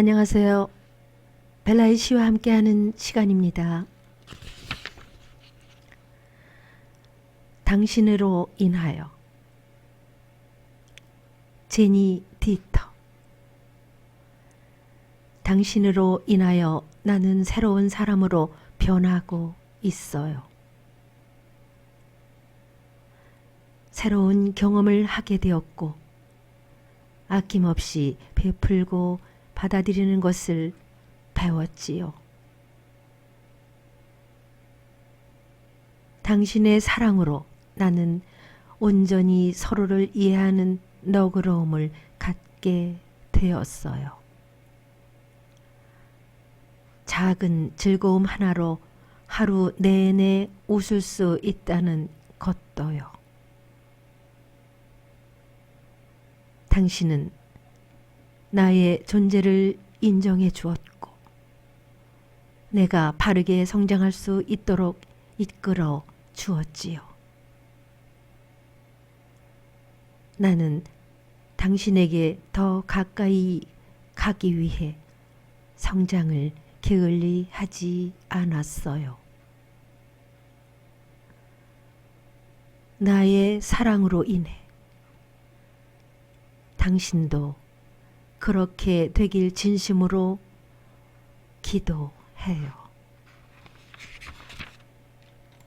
안녕하세요. 벨라이 씨와 함께하는 시간입니다. 당신으로 인하여 제니 디터 당신으로 인하여 나는 새로운 사람으로 변하고 있어요. 새로운 경험을 하게 되었고 아낌없이 베풀고 받아들이는 것을 배웠지요. 당신의 사랑으로 나는 온전히 서로를 이해하는 너그러움을 갖게 되었어요. 작은 즐거움 하나로 하루 내내 웃을 수 있다는 것도요. 당신은 나의 존재를 인정해 주었고, 내가 바르게 성장할 수 있도록 이끌어 주었지요. 나는 당신에게 더 가까이 가기 위해 성장을 게을리 하지 않았어요. 나의 사랑으로 인해 당신도 그렇게 되길 진심으로 기도해요.